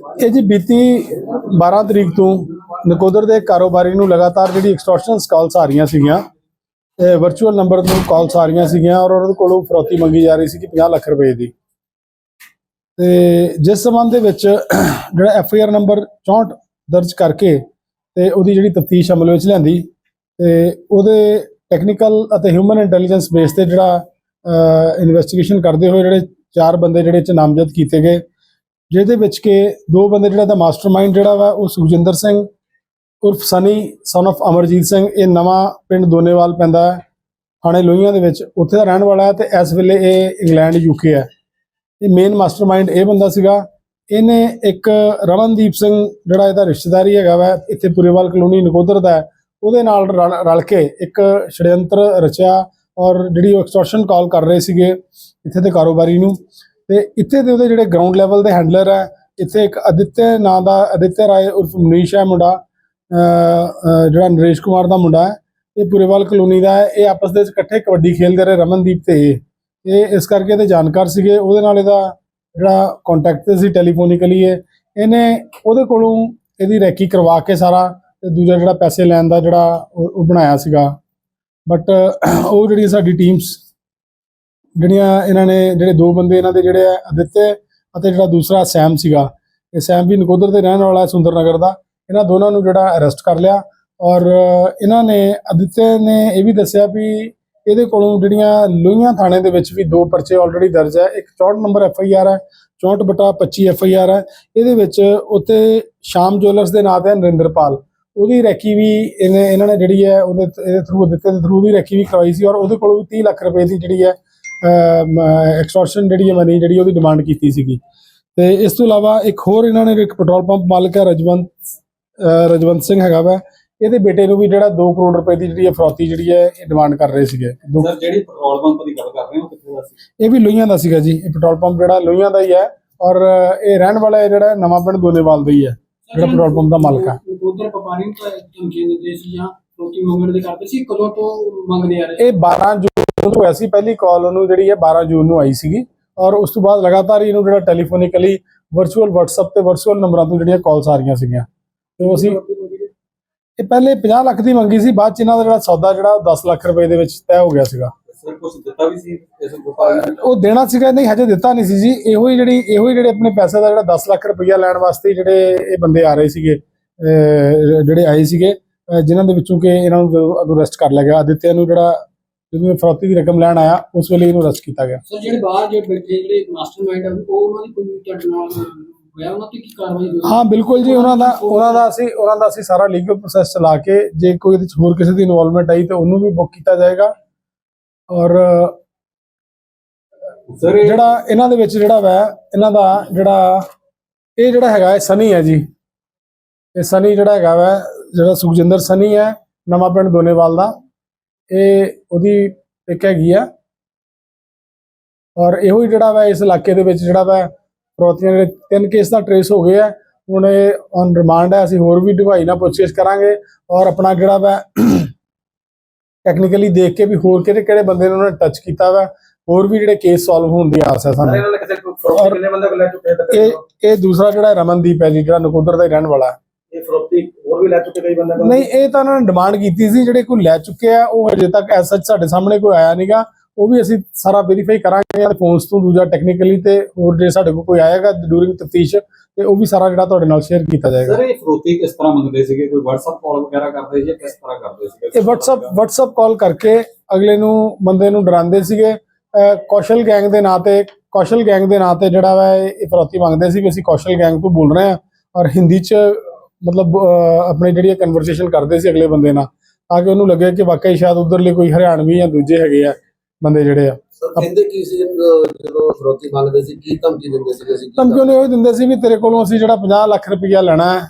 ਇਹ ਜੀ ਬੀਤੀ 12 ਤਰੀਕ ਤੋਂ ਨਕੋਦਰ ਦੇ ਕਾਰੋਬਾਰੀ ਨੂੰ ਲਗਾਤਾਰ ਜਿਹੜੀ ਐਕਸਟੋਰਸ਼ਨ ਕਾਲਸ ਆ ਰਹੀਆਂ ਸੀਗੀਆਂ ਵਰਚੁਅਲ ਨੰਬਰ ਤੋਂ ਕਾਲਸ ਆ ਰਹੀਆਂ ਸੀਗੀਆਂ ਔਰ ਉਹਨਾਂ ਕੋਲੋਂ ਫਰੋਤੀ ਮੰਗੀ ਜਾ ਰਹੀ ਸੀ ਕਿ 50 ਲੱਖ ਰੁਪਏ ਦੀ। ਤੇ ਜਿਸ ਸੰਬੰਧ ਦੇ ਵਿੱਚ ਜਿਹੜਾ ਐਫ ਆਈ ਆਰ ਨੰਬਰ 64 ਦਰਜ ਕਰਕੇ ਤੇ ਉਹਦੀ ਜਿਹੜੀ ਤਫਤੀਸ਼ ਅਮਲ ਵਿੱਚ ਲਿਆਂਦੀ ਤੇ ਉਹਦੇ ਟੈਕਨੀਕਲ ਅਤੇ ਹਿਊਮਨ ਇੰਟੈਲੀਜੈਂਸ ਬੇਸ ਤੇ ਜਿਹੜਾ ਇਨਵੈਸਟੀਗੇਸ਼ਨ ਕਰਦੇ ਹੋਏ ਜਿਹੜੇ ਚਾਰ ਬੰਦੇ ਜਿਹੜੇ ਚ ਨਾਮਜ਼ਦ ਕੀਤੇ ਗਏ ਜਿਹਦੇ ਵਿੱਚ ਕਿ ਦੋ ਬੰਦੇ ਜਿਹੜਾ ਦਾ ਮਾਸਟਰਮਾਈਂਡ ਜਿਹੜਾ ਵਾ, ਉਹ ਸੁਖਜਿੰਦਰ ਸਿੰਘ ਉਰਫ ਸਨੀ ਸਨ of ਅਮਰਜੀਤ ਸਿੰਘ, ਇਹ ਨਵਾਂ ਪਿੰਡ ਦੋਨੇਵਾਲ ਪੈਂਦਾ ਹੈ, ਥਾਣੇ ਲੋਹੀਆਂ ਦੇ ਵਿੱਚ। ਉੱਥੇ ਦਾ ਰਹਿਣ ਵਾਲਾ ਹੈ ਤੇ ਇਸ ਵੇਲੇ ਇਹ ਇੰਗਲੈਂਡ ਯੂਕੇ ਹੈ। ਇਹ ਮੇਨ ਮਾਸਟਰਮਾਈਂਡ ਇਹ ਬੰਦਾ ਸੀਗਾ। ਇਹਨੇ ਇੱਕ ਰਮਨਦੀਪ ਸਿੰਘ ਜਿਹੜਾ ਇਹਦਾ ਰਿਸ਼ਤੇਦਾਰੀ ਹੈਗਾ ਵਾ, ਇੱਥੇ ਪੁਰੇਵਾਲ ਕਲੋਨੀ ਨਕੋਦਰ ਦਾ ਉਹਦੇ ਨਾਲ ਰਲ ਰਲ ਕੇ ਇੱਕ ਛੜਯੰਤਰ ਰਚਿਆ ਔਰ ਜਿਹੜੀ ਉਹ ਐਕਸਟੋਰਸ਼ਨ ਕਾਲ ਕਰ ਰਹੇ ਸੀਗੇ, ਇੱਥੇ ਦੇ ਕਾਰੋਬਾਰੀ ਨੂੰ। ਤੇ ਇੱਥੇ ਦੇ ਉਹਦੇ ਜਿਹੜੇ ਗਰਾਊਂਡ ਲੈਵਲ ਦੇ ਹੈਂਡਲਰ ਹੈ, ਇੱਥੇ ਇੱਕ ਅਦਿੱਤਯ ਨਾਂ ਦਾ ਅਦਿੱਤਯ ਰਾਏ ਉਰਫ ਮਨੀਸ਼ ਹੈ ਮੁੰਡਾ ਜਿਹੜਾ ਨਰੇਸ਼ ਕੁਮਾਰ ਦਾ ਮੁੰਡਾ ਹੈ, ਇਹ ਪੁਰੇਵਾਲ ਕਲੋਨੀ ਦਾ ਹੈ, ਇਹ ਆਪਸ ਦੇ ਵਿੱਚ ਇਕੱਠੇ ਕਬੱਡੀ ਖੇਡਦੇ ਰਹੇ, ਰਮਨਦੀਪ ਤੇ ਇਹ। ਇਹ ਇਸ ਕਰਕੇ ਇਹਦੇ ਜਾਣਕਾਰ ਸੀਗੇ, ਉਹਦੇ ਨਾਲ ਇਹਦਾ ਜਿਹੜਾ ਕੰਟੈਕਟ ਸੀ ਟੈਲੀਫੋਨਿਕਲੀ ਇਹ। ਇਹਨੇ ਉਹਦੇ ਕੋਲੋਂ ਇਹਦੀ ਰੈਕੀ ਕਰਵਾ ਕੇ ਸਾਰਾ, ਤੇ ਦੂਜਾ ਜਿਹੜਾ ਪੈਸੇ ਲੈਣ ਦਾ ਜਿਹੜਾ ਉਹ ਉਹ ਬਣਾਇਆ ਸੀਗਾ। ਬਟ ਉਹ ਜਿਹੜੀ ਸਾਡੀ ਟੀਮਸ ਜਿਹੜੀਆਂ ਇਹਨਾਂ ਨੇ, ਜਿਹੜੇ ਦੋ ਬੰਦੇ ਇਹਨਾਂ ਦੇ ਜਿਹੜੇ ਆ ਅਦਿੱਤਯ ਅਤੇ ਜਿਹੜਾ ਦੂਸਰਾ ਸੈਮ ਸੀਗਾ। ਇਹ ਸੈਮ ਵੀ ਨਕੋਦਰ ਦੇ ਰਹਿਣ ਵਾਲਾ ਹੈ ਸੁੰਦਰ ਨਗਰ ਦਾ। ਇਹਨਾਂ ਦੋਨਾਂ ਨੂੰ ਜਿਹੜਾ ਅਰੈਸਟ ਕਰ ਲਿਆ ਔਰ ਇਹਨਾਂ ਨੇ ਅਦਿੱਤਯ ਨੇ ਇਹ ਵੀ ਦੱਸਿਆ ਵੀ ਇਹਦੇ ਕੋਲੋਂ ਜਿਹੜੀਆਂ ਲੋਹੀਆਂ ਥਾਣੇ ਦੇ ਵਿੱਚ ਵੀ ਦੋ ਪਰਚੇ ਆਲਰੇਡੀ ਦਰਜ ਹੈ। ਇੱਕ 64 ਨੰਬਰ ਐਫ ਆਈ ਆਰ ਹੈ 64 ਬਟਾ 25 ਐਫ ਆਈ ਆਰ ਹੈ। ਇਹਦੇ ਵਿੱਚ ਉੱਤੇ ਸ਼ਾਮ ਜੁਐਲਰਸ ਦੇ ਨਾਂ ਤੇ ਨਰਿੰਦਰਪਾਲ। ਉਹਦੀ ਰੈਕੀ ਵੀ ਇਹਨੇ, ਇਹਨਾਂ ਨੇ ਜਿਹੜੀ ਹੈ, ਉਹਦੇ, ਇਹਦੇ ਥਰੂ ਦਿੱਤੇ ਦੇ ਥਰੂ ਦੀ ਰੈਕੀ ਵੀ ਕਰਵਾਈ ਸੀ ਔਰ ਉਹਦੇ ਕੋਲੋਂ ਵੀ 30 ਲੱਖ ਰੁਪਏ ਦੀ ਜਿਹੜੀ ਹੈ ਐਕਸਟੋਰਸ਼ਨ ਜਿਹੜੀ ਹੈ ਮਨੀ ਜਿਹੜੀ ਉਹਦੀ ਡਿਮਾਂਡ ਕੀਤੀ ਸੀਗੀ। ਤੇ ਇਸ ਤੋਂ ਇਲਾਵਾ ਇੱਕ ਹੋਰ ਇਹਨਾਂ ਨੇ ਇੱਕ ਪੈਟਰੋਲ ਪੰਪ ਮਾਲਕ ਹੈ ਰਜਵੰਤ ਰਜਵੰਤ ਸਿੰਘ ਹੈਗਾ ਵਾ। ਇਹਦੇ ਬੇਟੇ ਨੂੰ ਵੀ ਜਿਹੜਾ 2 ਕਰੋੜ ਰੁਪਏ ਦੀ ਜਿਹੜੀ ਹੈ ਫਰੌਤੀ ਜਿਹੜੀ ਹੈ ਇਹ ਡਿਮਾਂਡ ਕਰ ਰਹੇ ਸੀਗੇ। ਸਰ ਜਿਹੜੀ ਪੈਟਰੋਲ ਪੰਪ ਦੀ ਗੱਲ ਕਰ ਰਹੇ ਹੋ ਕਿੱਥੇ ਦਾ ਸੀ? ਇਹ ਵੀ ਲੋਹੀਆਂ ਦਾ ਸੀਗਾ ਜੀ। ਇਹ ਪੈਟਰੋਲ ਪੰਪ ਜਿਹੜਾ ਲੋਹੀਆਂ ਦਾ ਹੀ ਹੈ ਔਰ ਇਹ ਰਹਿਣ ਵਾਲਾ ਹੈ ਜਿਹੜਾ ਨਵਾਂ ਪਿੰਡ ਦੋਨੇਵਾਲ ਦਾ ਹੀ ਹੈ ਜਿਹੜਾ ਪੈਟਰੋਲ ਪੰਪ ਦਾ ਮਾਲਕ ਹੈ। ਉਧਰ ਵਪਾਰੀ ਨੂੰ ਤਾਂ ਧਮਕੀਆਂ ਦਿੰਦੇ ਸੀ ਜਾਂ ਰੋਟੀ ਮੰਗਣ ਦੇ ਕਰਦੇ ਸੀ ਕਦੋਂ ਤੋਂ ਮੰਗਦੇ ਆ ਰਹੇ? ਇਹ 12 ਨੂੰ ਹੋਇਆ ਸੀ ਪਹਿਲੀ ਕਾਲ ਉਹਨੂੰ ਜਿਹੜੀ ਹੈ 12 ਜੂਨ ਨੂੰ ਆਈ ਸੀਗੀ ਔਰ ਉਸ ਤੋਂ ਬਾਅਦ ਲਗਾਤਾਰ ਇਹਨੂੰ ਜਿਹੜਾ ਟੈਲੀਫੋਨਿਕਲੀ ਵਰਚੁਅਲ WhatsApp ਤੇ ਵਰਚੁਅਲ ਨੰਬਰਾਂ ਤੋਂ ਜਿਹੜੀਆਂ ਕਾਲਸ ਆ ਰਹੀਆਂ ਸੀਗੀਆਂ। ਤੇ ਉਹ ਅਸੀਂ ਇਹ ਪਹਿਲੇ 50 ਲੱਖ ਦੀ ਮੰਗੀ ਸੀ ਬਾਅਦ ਚ ਇਹਨਾਂ ਦਾ ਜਿਹੜਾ ਸੌਦਾ ਜਿਹੜਾ ਉਹ 10 ਲੱਖ ਰੁਪਏ ਦੇ ਵਿੱਚ ਤੈਅ ਹੋ ਗਿਆ ਸੀਗਾ। ਸਰ ਕੁਝ ਦਿੱਤਾ ਵੀ ਸੀ? ਇਸ ਵਪਾਰੀ ਨੇ ਉਹ ਦੇਣਾ ਸੀਗਾ ਨਹੀਂ ਹਜੇ ਦਿੱਤਾ ਨਹੀਂ ਸੀ ਜੀ। ਇਹੋ ਹੀ ਜਿਹੜੀ ਇਹੋ ਹੀ ਜਿਹੜੇ ਆਪਣੇ ਪੈਸੇ ਦਾ ਜਿਹੜਾ 10 ਲੱਖ ਰੁਪਈਆ ਲੈਣ ਵਾਸਤੇ ਜਿਹੜੇ ਇਹ ਬੰਦੇ ਆ ਰਹੇ ਸੀਗੇ ਜਿਹੜੇ ਆਏ ਸੀਗੇ ਜਿਨ੍ਹਾਂ ਦੇ ਵਿੱਚੋਂ ਕਿ ਇਹਨਾਂ ਨੂੰ ਅਰੈਸਟ ਕਰ ਲਿਆ ਗਿਆ। ਆਦਿਤਿਆ ਨੂੰ ਜਿਹੜਾ ਜਦੋਂ ਫਰੌਤੀ ਦੀ ਰਕਮ ਲੈਣ ਆਇਆ ਉਸ ਵੇਲੇ ਇਹਨੂੰ ਅਰੈਸਟ ਕੀਤਾ ਗਿਆ। ਸਰ ਜਿਹੜੇ ਬਾਹਰ ਜਿਹੜੇ ਬੈਠੇ ਜਿਹੜੇ ਮਾਸਟਰਮਾਈਂਡ ਆ ਉਹ ਉਹਨਾਂ ਦੀ ਕੋਈ ਤੁਹਾਡੇ ਨਾਲ ਹੋਇਆ? ਉਹਨਾਂ ਤੇ ਕੀ ਕਾਰਵਾਈ ਹੋਈ? ਹਾਂ ਬਿਲਕੁਲ ਜੀ ਉਹਨਾਂ ਦਾ ਉਹਨਾਂ ਦਾ ਅਸੀਂ ਉਹਨਾਂ ਦਾ ਅਸੀਂ ਸਾਰਾ ਲੀਗਲ ਪ੍ਰੋਸੈਸ ਚਲਾ ਕੇ ਜੇ ਕੋਈ ਇਹਦੇ 'ਚ ਹੋਰ ਕਿਸੇ ਦੀ ਇਨਵੋਲਵਮੈਂਟ ਆਈ ਤਾਂ ਉਹਨੂੰ ਵੀ ਬੁੱਕ ਕੀਤਾ ਜਾਏਗਾ। ਔਰ ਜਿਹੜਾ ਇਹਨਾਂ ਦੇ ਵਿੱਚ ਜਿਹੜਾ ਵਾ ਇਹਨਾਂ ਦਾ ਜਿਹੜਾ ਇਹ ਜਿਹੜਾ ਹੈਗਾ ਇਹ ਸਨੀ ਹੈ ਜੀ। ਇਹ ਸਨੀ ਜਿਹੜਾ ਹੈਗਾ ਵਾ ਜਿਹੜਾ ਸੁਖਜਿੰਦਰ ਸਨੀ ਹੈ ਨਵਾਂ ਪਿੰਡ ਦੋਨੇਵਾਲ ਦਾ। ਇਹ ਉਹਦੀ ਇੱਕ ਹੈਗੀ ਆ। ਔਰ ਇਹੋ ਹੀ ਜਿਹੜਾ ਵਾ ਇਸ ਇਲਾਕੇ ਦੇ ਵਿੱਚ ਜਿਹੜਾ ਵਾ ਫਰੋਤੀਆਂ ਦੇ ਤਿੰਨ ਕੇਸ ਦਾ ਟਰੇਸ ਹੋ ਗਏ ਆ। ਹੁਣ ਇਹ ਔਨ ਰਿਮਾਂਡ ਹੈ ਅਸੀਂ ਹੋਰ ਵੀ ਢਵਾਈ ਨਾਲ ਪੁੱਛਗਿੱਛ ਕਰਾਂਗੇ। ਔਰ ਆਪਣਾ ਜਿਹੜਾ ਵਾ ਟੈਕਨੀਕਲੀ ਦੇਖ ਕੇ ਵੀ ਹੋਰ ਕਿਹੜੇ ਕਿਹੜੇ ਬੰਦੇ ਨੇ ਉਹਨਾਂ ਨੇ ਟੱਚ ਕੀਤਾ ਵਾ ਹੋਰ ਵੀ ਜਿਹੜੇ ਕੇਸ ਸੋਲਵ ਹੋਣ ਦੀ ਆਸ ਹੈ ਸਾਨੂੰ। ਇਹ ਇਹ ਦੂਸਰਾ ਜਿਹੜਾ ਰਮਨਦੀਪ ਹੈ ਜੀ ਜਿਹੜਾ ਨਕੋਦਰ ਦਾ ਰਹਿਣ ਵਾਲਾ। ਹੈ। ਇਹ ਫਰੋਤੀ ਹੋਰ ਵੀ ਲੈ ਚੁੱਕੇ ਕਈ ਬੰਦੇ ਨਹੀਂ ਇਹ ਤਾਂ ਉਹਨਾਂ ਨੇ ਡਿਮਾਂਡ ਕੀਤੀ ਸੀ ਜਿਹੜੇ ਕੋਈ ਲੈ ਚੁੱਕੇ ਆ ਉਹ ਹਜੇ ਤੱਕ ਐਸ ਸੱਚ ਸਾਡੇ ਸਾਹਮਣੇ ਕੋਈ ਆਇਆ ਨਹੀਂਗਾ ਉਹ ਵੀ ਅਸੀਂ ਸਾਰਾ ਵੈਰੀਫਾਈ ਕਰਾਂਗੇ ਤੇ ਫੋਨਸ ਤੋਂ ਦੂਜਾ ਟੈਕਨੀਕਲੀ ਤੇ ਹੋਰ ਜੇ ਸਾਡੇ ਕੋਲ ਕੋਈ ਆਏਗਾ ਡੂਰਿੰਗ ਤਫਤੀਸ਼ ਤੇ ਉਹ ਵੀ ਸਾਰਾ ਜਿਹੜਾ ਤੁਹਾਡੇ ਨਾਲ ਸ਼ੇਅਰ ਕੀਤਾ ਜਾਏਗਾ। ਸਰ ਇਹ ਫਰੋਤੀ ਕਿਸ ਤਰ੍ਹਾਂ ਮੰਗਦੇ ਸੀਗੇ? ਕੋਈ WhatsApp ਕਾਲ ਵਗੈਰਾ ਕਰਦੇ ਸੀ ਕਿਸ ਤਰ੍ਹਾਂ ਕਰਦੇ ਸੀਗੇ? ਇਹ WhatsApp WhatsApp ਕਾਲ ਕਰਕੇ ਅਗਲੇ ਨੂੰ ਬੰਦੇ ਨੂੰ ਡਰਾਉਂਦੇ ਸੀਗੇ। ਕੌਸ਼ਲ ਗੈਂਗ ਦੇ ਨਾਂ ਤੇ ਕੌਸ਼ਲ ਗੈਂਗ ਦੇ ਨਾਂ ਤੇ ਜਿਹੜਾ ਵਾ ਇਹ ਫਰੌਤੀ ਮੰਗਦੇ ਸੀ ਵੀ ਅਸੀਂ ਕੌਸ਼ਲ ਗੈਂਗ ਤੋਂ ਬੋਲ ਰਹੇ ਹਾਂ। ਔਰ ਹਿੰਦੀ ਚ ਮਤਲਬ ਆਪਣੀ ਜਿਹੜੀ ਕਨਵਰਸੇਸ਼ਨ ਕਰਦੇ ਸੀ ਅਗਲੇ ਬੰਦੇ ਨਾਲ ਤਾਂ ਕਿ ਉਹਨੂੰ ਲੱਗੇ ਕਿ ਵਾਕਈ ਸ਼ਾਇਦ ਉਧਰਲੇ ਕੋਈ ਹਰਿਆਣਵੀ ਜਾਂ ਦੂਜੇ ਹੈਗੇ ਆ ਬੰਦੇ ਜਿਹੜੇ ਆ। ਕਹਿੰਦੇ ਕੀ ਸੀ ਜਦੋਂ ਫਰੋਤੀ ਮੰਗਦੇ ਸੀ ਕੀ ਧਮਕੀ ਦਿੰਦੇ ਸੀ ਅਸੀਂ? ਧਮਕੀ ਉਹਨੇ ਉਹ ਦਿੰਦੇ ਸੀ ਵੀ ਤੇਰੇ ਕੋਲੋਂ ਅਸੀਂ ਜਿਹੜਾ 50 ਲੱਖ ਰੁਪਈਆ ਲੈਣਾ ਹੈ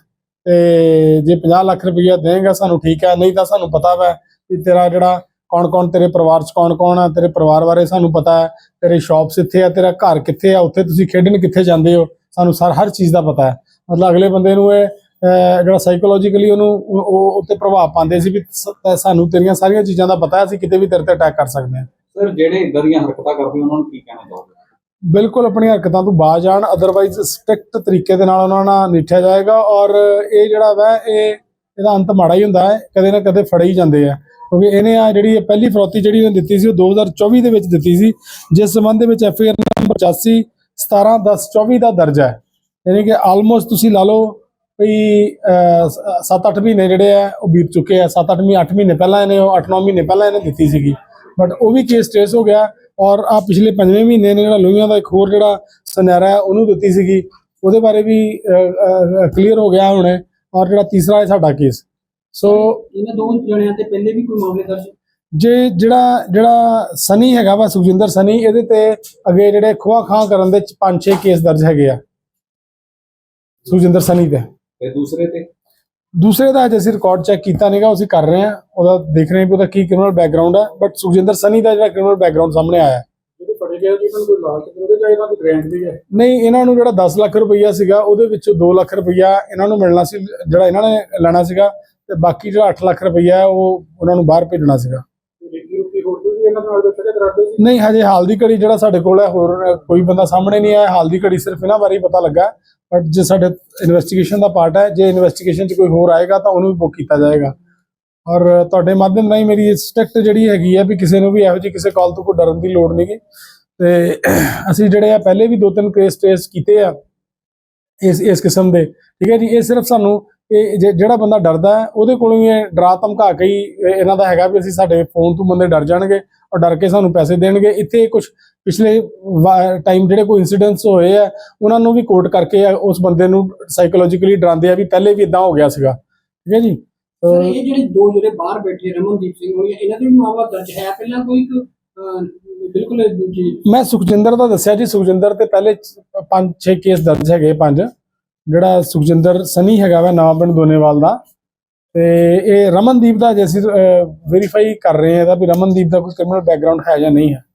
ਤੇ ਜੇ 50 ਲੱਖ ਰੁਪਈਆ ਦੇਂਗਾ ਸਾਨੂੰ ਠੀਕ ਹੈ ਨਹੀਂ ਤਾਂ ਸਾਨੂੰ ਪਤਾ ਵਾ ਕਿ ਤੇਰਾ ਜਿਹੜਾ ਕੌਣ ਕੌਣ ਤੇਰੇ ਪਰਿਵਾਰ ਚ ਕੌਣ ਕੌਣ ਆ ਤੇਰੇ ਪਰਿਵਾਰ ਬਾਰੇ ਸਾਨੂੰ ਪਤਾ ਹੈ ਤੇਰੇ ਸ਼ਾਪਸ ਇੱਥੇ ਆ ਤੇਰਾ ਘਰ ਕਿੱਥੇ ਆ ਉੱਥੇ ਤੁਸੀਂ ਖੇਡਣ ਕਿੱਥੇ ਜਾਂਦੇ ਹੋ ਸਾਨੂੰ ਸਰ ਹਰ ਚੀਜ਼ ਦਾ ਪਤਾ ਹੈ। ਮਤਲਬ ਅਗਲੇ ਬੰਦੇ ਨੂੰ ਇਹ ਜਿਹੜਾ ਸਾਈਕੋਲੋਜੀਕਲੀ ਉਹਨੂੰ ਉਹ- ਉੱਤੇ ਪ੍ਰਭਾਵ ਪਾਉਂਦੇ ਸੀ ਵੀ ਸਾਨੂੰ ਤੇਰੀਆਂ ਸਾਰੀਆਂ ਚੀਜ਼ਾਂ ਦਾ ਪਤਾ ਹੈ ਅਸੀਂ ਕਿਤੇ ਵੀ ਤੇਰੇ ਤੇ ਅਟੈਕ ਕਰ ਸਕਦੇ ਹਾਂ। ਸਰ ਜਿਹੜੇ ਇਦਾਂ ਦੀਆਂ ਹਰਕਤਾਂ ਕਰਦੇ ਉਹਨਾਂ ਨੂੰ ਕੀ ਕਹਿਣਾ ਚਾਹੋਗੇ? ਬਿਲਕੁਲ ਆਪਣੀਆਂ ਹਰਕਤਾਂ ਤੋਂ ਬਾਜ਼ ਆਣ ਅਦਰਵਾਈਜ਼ ਸਟ੍ਰਿਕਟ ਤਰੀਕੇ ਦੇ ਨਾਲ ਉਹਨਾਂ ਨਾਲ ਨਿਠਿਆ ਜਾਏਗਾ ਔਰ ਇਹ ਜਿਹੜਾ ਵਾ ਇਹ ਇਹਦਾ ਅੰਤ ਮਾੜਾ ਹੀ ਹੁੰਦਾ ਹੈ ਕਦੇ ਨਾ ਕਦੇ ਫੜੇ ਹੀ ਜਾਂਦੇ ਆ। ਕਿਉਂਕਿ ਇਹਨੇ ਆ ਜਿਹੜੀ ਇਹ ਪਹਿਲੀ ਫਰੌਤੀ ਜਿਹੜੀ ਇਹਨੇ ਦਿੱਤੀ ਸੀ ਉਹ 2024 ਦੇ ਵਿੱਚ ਦਿੱਤੀ ਸੀ ਜਿਸ ਸੰਬੰਧ ਦੇ ਵਿੱਚ ਐਫ ਆਈ ਆਰ ਨੰਬਰ 85 17 10 24 ਦਾ ਦਰਜ ਹੈ। ਯਾਨੀ ਕਿ ਆਲਮੋਸਟ ਤੁਸੀਂ ਲਾ ਲਓ ਵੀ 7-8 ਮਹੀਨੇ ਜਿਹੜੇ ਆ ਉਹ ਬੀਤ ਚੁੱਕੇ ਆ। 7-8 ਮਹੀਨੇ 8 ਮਹੀਨੇ ਪਹਿਲਾਂ ਇਹਨੇ 8-9 ਮਹੀਨੇ ਪਹਿਲਾਂ ਇਹਨੇ ਦਿੱਤੀ ਸੀਗੀ। ਬਟ ਉਹ ਵੀ ਕੇਸ ਟ੍ਰੇਸ ਹੋ ਗਿਆ ਔਰ ਆ ਪਿਛਲੇ ਪੰਜਵੇਂ ਮਹੀਨੇ ਨੇ ਜਿਹੜਾ ਲੋਹੀਆਂ ਦਾ ਇੱਕ ਹੋਰ ਜਿਹੜਾ ਸੁਨਹਿਰਾ ਹੈ ਉਹਨੂੰ ਦਿੱਤੀ ਸੀਗੀ। ਉਹਦੇ ਬਾਰੇ ਵੀ ਕਲੀਅਰ ਹੋ ਗਿਆ ਹੁਣ ਔਰ ਜਿਹੜਾ ਤੀਸਰਾ ਹੈ ਸਾਡਾ ਕੇਸ ਸੋ ਇਹਨਾਂ ਦੋ ਜਣਿਆਂ ਤੇ ਪਹਿਲੇ ਵੀ ਕੋਈ ਮਾਮਲੇ ਦਰਜ? ਜੇ ਜਿਹੜਾ ਜਿਹੜਾ ਸਨੀ ਹੈਗਾ ਵਾ ਸੁਖਜਿੰਦਰ ਸਨੀ ਇਹਦੇ ਤੇ ਅੱਗੇ ਜਿਹੜੇ ਖੋਆ ਖਾਂ ਕਰਨ ਦੇ 5-6 ਕੇਸ ਦਰਜ ਹੈਗੇ ਆ। ਸੁਖਜਿੰਦਰ ਸਨੀ ਤੇ ਤੇ ਦੂਸਰੇ ਤੇ? ਦੂਸਰੇ ਦਾ ਅਜੇ ਅਸੀਂ ਰਿਕਾਰਡ ਚੈੱਕ ਕੀਤਾ ਨਹੀਂਗਾ ਅਸੀਂ ਕਰ ਰਹੇ ਹਾਂ। ਉਹਦਾ ਦੇਖ ਰਹੇ ਹਾਂ ਕਿ ਉਹਦਾ ਕੀ ਕ੍ਰਿਮੀਨਲ ਬੈਕਗ੍ਰਾਉਂਡ ਹੈ ਬਟ ਸੁਖਜਿੰਦਰ ਸਨੀ ਦਾ ਜਿਹੜਾ ਕ੍ਰਿਮੀਨਲ ਬੈਕਗ੍ਰਾਉਂਡ ਸਾਹਮਣੇ ਆਇਆ ਹੈ। ਜਿਹੜੇ ਫੜੇ ਗਏ ਜੀ ਇਹਨਾਂ ਨੂੰ ਕੋਈ ਲਾਲਚ ਦਿੰਦੇ ਜਾਂ ਇਹਨਾਂ ਦੀ ਗ੍ਰਾਂਟ ਵੀ ਹੈ? ਨਹੀਂ ਇਹਨਾਂ ਨੂੰ ਜਿਹੜਾ 10 ਲੱਖ ਰੁਪਈਆ ਸੀਗਾ ਉਹਦੇ ਵਿੱਚੋਂ 2 ਲੱਖ ਰੁਪਈਆ ਇਹਨਾਂ ਨੂੰ ਮਿਲਣਾ ਸੀ ਜਿਹੜਾ ਇਹਨਾਂ ਨੇ ਲੈਣਾ ਸੀਗਾ ਤੇ ਬਾਕੀ ਜਿਹੜਾ 8 ਲੱਖ ਰੁਪਈਆ ਉਹ ਉਹਨਾਂ ਨੂੰ ਬਾਹਰ ਭੇਜਣਾ ਸੀਗਾ ਰੇਡੀ ਰੁਪੀ ਹੋਰ ਕੋਈ ਵੀ ਇਹਨਾਂ ਨਾਲ ਦੱਸਿਆ ਕਰਾਉਂਦੇ ਸੀ? ਨਹੀਂ, ਹਜੇ ਹਾਲ ਦੀ ਘੜੀ ਜਿਹੜਾ ਸਾਡੇ ਕੋਲ ਹੈ, ਹੋਰ ਕੋਈ ਬੰਦਾ ਸਾਹਮਣੇ ਨਹੀਂ ਆਇਆ। ਹਾਲ ਦੀ ਘੜੀ ਸਿਰਫ ਇਹਨਾਂ ਬਾਰੇ ਹੀ ਪਤਾ ਲੱਗਾ। ਬਟ ਜੇ ਸਾਡੇ ਇਨਵੈਸਟੀਗੇਸ਼ਨ ਦਾ ਪਾਰਟ ਹੈ, ਜੇ ਇਨਵੈਸਟੀਗੇਸ਼ਨ 'ਚ ਕੋਈ ਹੋਰ ਆਏਗਾ ਤਾਂ ਉਹਨੂੰ ਵੀ ਬੁੱਕ ਕੀਤਾ ਜਾਏਗਾ। ਔਰ ਤੁਹਾਡੇ ਮਾਧਿਅਮ ਰਾਹੀਂ ਮੇਰੀ ਸਟ੍ਰਿਕਟ ਜਿਹੜੀ ਹੈਗੀ ਹੈ ਵੀ ਕਿਸੇ ਨੂੰ ਵੀ ਇਹੋ ਜਿਹੀ ਕਿਸੇ ਕਾਲ ਤੋਂ ਕੋਈ ਡਰਨ ਦੀ ਲੋੜ ਨਹੀਂਗੀ ਤੇ ਅਸੀਂ ਜਿਹੜੇ ਆ, ਪਹਿਲੇ ਵੀ ਦੋ ਤਿੰਨ ਕੇਸ ਟ੍ਰੇਸ ਕੀਤੇ ਆ ਇਸ ਇਸ ਕਿਸਮ ਦੇ। ਠੀਕ ਹੈ ਜੀ? ਇਹ ਸਿਰਫ ਸਾਨੂੰ ਇਹ ਜਿਹੜਾ ਬੰਦਾ ਡਰਦਾ ਹੈ ਉਹਦੇ ਕੋਲੋਂ ਹੀ ਇਹ ਡਰਾ ਧਮਕਾ ਕੇ ਹੀ ਇਹ- ਇਹਨਾਂ ਦਾ ਹੈਗਾ ਵੀ ਅਸੀਂ ਸਾਡੇ ਫੋਨ ਤੋਂ ਬੰਦੇ ਡਰ ਜਾਣਗੇ ਔਰ ਡਰ ਕੇ ਸਾਨੂੰ ਪੈਸੇ ਦੇਣਗੇ। ਇੱਥੇ ਕੁਝ ਪਿਛਲੇ ਟਾਈਮ ਜਿਹੜੇ ਕੋਈ ਇਨਸੀਡੈਂਟਸ ਹੋਏ ਆ ਉਹਨਾਂ ਨੂੰ ਵੀ ਕੋਟ ਕਰਕੇ ਉਸ ਬੰਦੇ ਨੂੰ ਸਾਈਕੋਲੋਜੀਕਲੀ ਡਰਾਉਂਦੇ ਆ ਵੀ ਪਹਿਲੇ ਵੀ ਇਦਾਂ ਹੋ ਗਿਆ ਸੀਗਾ। ਠੀਕ ਹੈ ਜੀ? ਸਰ ਇਹ ਜਿਹੜੇ ਦੋ ਜਿਹੜੇ ਬਾਹਰ ਬੈਠੇ ਰਮਨਦੀਪ ਸਿੰਘ ਹੋਣੀ ਇਹਨਾਂ ਦੇ ਵੀ ਮਾਮਲਾ ਦਰਜ ਹੈ? ਪਹਿਲਾਂ ਕੋਈ ਬਿਲਕੁਲ ਮੈਂ ਸੁਖਜਿੰਦਰ ਦਾ ਦੱਸਿਆ ਜੀ। ਸੁਖਜਿੰਦਰ ਤੇ ਪਹਿਲੇ 5-6 ਕੇਸ ਦਰਜ ਹੈਗੇ ਪੰਜ। ਜਿਹੜਾ ਸੁਖਜਿੰਦਰ ਸਨੀ ਹੈਗਾ ਵਾ ਨਵਾਂ ਪਿੰਡ ਦੋਨੇਵਾਲ ਦਾ। ਤੇ ਇਹ ਰਮਨਦੀਪ ਦਾ ਜੇ ਅਸੀਂ ਵੈਰੀਫਾਈ ਕਰ ਰਹੇ ਹਾਂ ਇਹਦਾ ਵੀ ਰਮਨਦੀਪ ਦਾ ਕੋਈ ਕ੍ਰਿਮੀਨਲ ਬੈਕਗ੍ਰਾਉਂਡ ਹੈ ਜਾਂ ਨਹੀਂ ਹੈ।